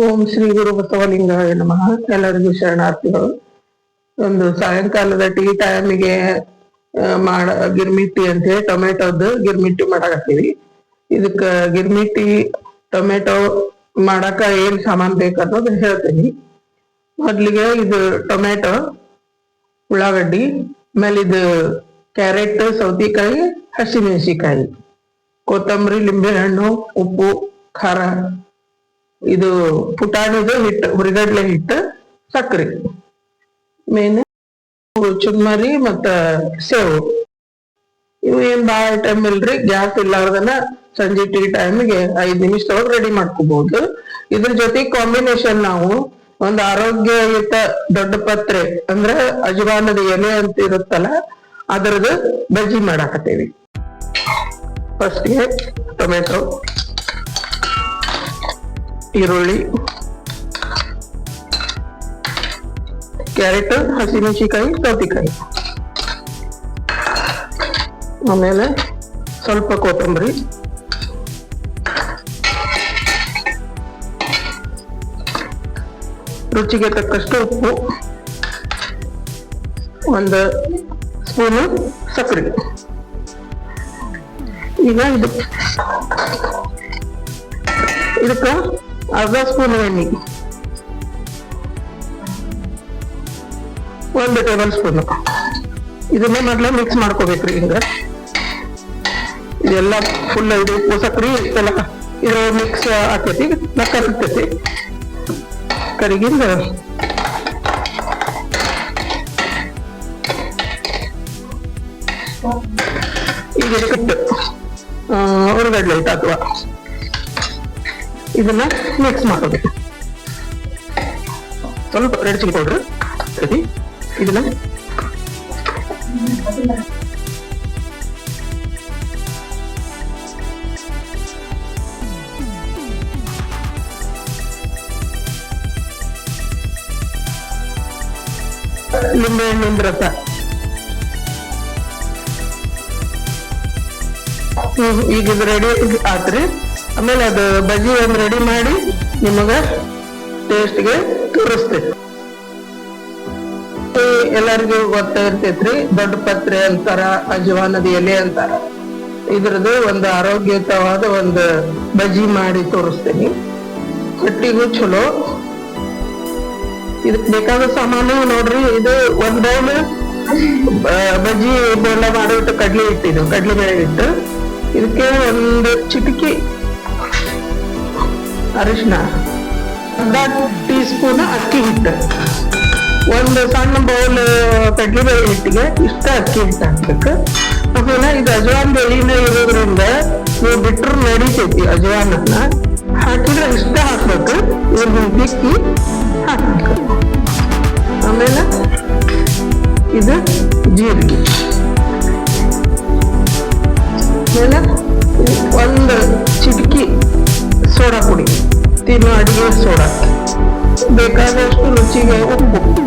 ಓಂ ಶ್ರೀ ಗುರು ಬಸವಲಿಂಗಾಯ ನಮಃ. ಎಲ್ಲರಿಗೂ ಶರಣಾರ್ಥಿಗಳು. ಒಂದು ಸಾಯಂಕಾಲದ ಟೀ ಟೈಮಿಗೆ ಮಾಡ ಗಿರ್ಮಿಟ್ಟಿ ಅಂತ ಹೇಳಿ ಗಿರ್ಮಿಟ್ಟಿ ಮಾಡಾಕತ್ತೀವಿ. ಇದಕ್ಕ ಗಿರ್ಮಿಟ್ಟಿ ಟೊಮೆಟೊ ಮಾಡಾಕ ಏನ್ ಸಾಮಾನ್ ಬೇಕನ್ನೋದು ಹೇಳ್ತೀನಿ. ಮೊದ್ಲಿಗೆ ಇದು ಟೊಮೆಟೊ, ಉಳ್ಳಾಗಡ್ಡಿ, ಆಮೇಲೆ ಇದು ಕ್ಯಾರೆಟ್, ಸೌತೆಕಾಯಿ ಹಸಿಮೆಣಸಿಕಾಯಿ ಕೊತ್ತಂಬರಿ, ಲಿಂಬೆಹಣ್ಣು, ಉಪ್ಪು, ಖಾರ. ಇದು ಪುಟಾಣಿದು ಹಿಟ್ಟು, ಹುರಿಗಡ್ಲೆ ಹಿಟ್ಟು ಸಕ್ಕರೆ ಮೇನ್ ಚುರ್ಮರಿ ಮತ್ತ ಸೇವು. ಇವು ಏನ್ ಬಾಳ ಟೈಮ್ ಇಲ್ರಿ, ಗ್ಯಾಸ್ ಇಲ್ಲಾರ್ದನ ಸಂಜೆ ಟೀ ಟೈಮ್ಗೆ ಐದ್ ನಿಮಿಷದೊಳಗೆ ರೆಡಿ ಮಾಡ್ಕೋಬಹುದು ಇದ್ರ ಜೊತೆ ಕಾಂಬಿನೇಷನ್ ನಾವು ಒಂದ್ ಆರೋಗ್ಯಯುತ ದೊಡ್ಡ ಪತ್ರೆ, ಅಂದ್ರೆ ಅಜವಾನದ ಎಲೆ ಅಂತ ಇರುತ್ತಲ್ಲ, ಅದರದ್ದು ಬಜ್ಜಿ ಮಾಡಾಕತ್ತೇವಿ. ಫಸ್ಟ್ಗೆ ಟೊಮೆಟೊ ಈರುಳ್ಳಿ, ಕ್ಯಾರೆಟ್ ಹಸಿಮೆಣಸಿಕಾಯಿ ಸೌತಿಕಾಯಿ. ಆಮೇಲೆ ಸ್ವಲ್ಪ ಕೊತ್ತಂಬರಿ. ರುಚಿಗೆ ತಕ್ಕಷ್ಟು ಉಪ್ಪು. ಒಂದು ಸ್ಪೂನು ಸಕ್ಕರೆ. ಈಗ ಇದು. ಇದಕ್ಕ ಅರ್ಧ ಸ್ಪೂನ್ ಎಣ್ಣೆ. ಒಂದು ಟೇಬಲ್ ಸ್ಪೂನ್ ಇದನ್ನ ಮೊದಲ ಮಿಕ್ಸ್ ಮಾಡ್ಕೋಬೇಕ್ರಿ ಹಿಂಗ. ಇದೆಲ್ಲ ಫುಲ್ ಇದು ಸಕ್ರಿ ಎಲ್ಲ ಇದ್ರ ಮಿಕ್ಸ್ ಆಕೈತಿ ಕರಿತೈತಿ ಕರಿಗಿಂದ ಈಗ ಇದಕ್ಕೆ ಹುರುಗಡ್ಲೆ ಐತೆ ಅಥವಾ ಇದನ್ನ ಮಿಕ್ಸ್ ಮಾಡೋದು ಸ್ವಲ್ಪ ರೆಡ್ ಚಿಲ್ಲಿ ಪೌಡ್ರ್ ಸರಿ ಇದನ್ನ ಲಿಂಬೆ ಹಣ್ಣಿನ ರಸ ಹ್ಮ್ ಈಗ ಇದು ರೆಡಿ ಆತ್ರಿ ಆಮೇಲೆ ಅದು ಬಜ್ಜಿ ಒಂದು ರೆಡಿ ಮಾಡಿ ನಿಮಗ ಟೇಸ್ಟ್ಗೆ ತೋರಿಸ್ತೇನೆ ಎಲ್ಲರಿಗೂ ಗೊತ್ತ ಇರ್ತೈತ್ರಿ, ದೊಡ್ಡ ಪತ್ರೆ ಅಂತಾರ ಅಜವಾನದ ಎಲೆ ಅಂತಾರ. ಇದ್ರದ್ದು ಒಂದು ಆರೋಗ್ಯಯುತವಾದ ಒಂದು ಬಜ್ಜಿ ಮಾಡಿ ತೋರಿಸ್ತೀನಿ. ಹೊಟ್ಟಿಗೂ ಚಲೋ. ಇದಕ್ ಬೇಕಾದ ಸಾಮಾನು ನೋಡ್ರಿ, ಇದು ಒಂದ್ ಬೌಲ್ ಬಜ್ಜಿ ಬೆಲ್ಲ ಮಾಡಿಬಿಟ್ಟು ಕಡ್ಲೆ ಇಟ್ಟಿದ್ದು ಕಡ್ಲೆ ಬೇಳೆ ಹಿಟ್ಟು. ಇದಕ್ಕೆ ಒಂದು ಚಿಟಕಿ ಅರಿಶಿನ. ಅರ್ಧ ಟೀ ಸ್ಪೂನ್ ಅಕ್ಕಿ ಹಿಟ್ಟು. ಒಂದು ಸಣ್ಣ ಬೌಲ್ ಕಡ್ಲಿಬೇಳೆ ಹಿಟ್ಟಿಗೆ ಇಷ್ಟ ಅಕ್ಕಿ ಹಿಟ್ಟು ಹಾಕ್ಬೇಕು. ಆಮೇಲೆ ಇದು ಅಜವಾನ್ ಬೆಳಿನ ಇರೋದ್ರಿಂದ ನೀವು ಬಿಟ್ಟರು ನಡೀತೈತಿ ಅಜವಾನನ್ನ. ಹಾಕಿದ್ರೆ ಇಷ್ಟ ಹಾಕ್ಬೇಕು. ಇದನ್ನ ಬಿಕ್ಕಿ ಹಾಕ್ಬೇಕು. ಆಮೇಲೆ ಇದು ಜೀರಿಗೆ. ಆಮೇಲೆ ಒಂದು तीनों आइडियाज़ छोड़ा बेकार है उसको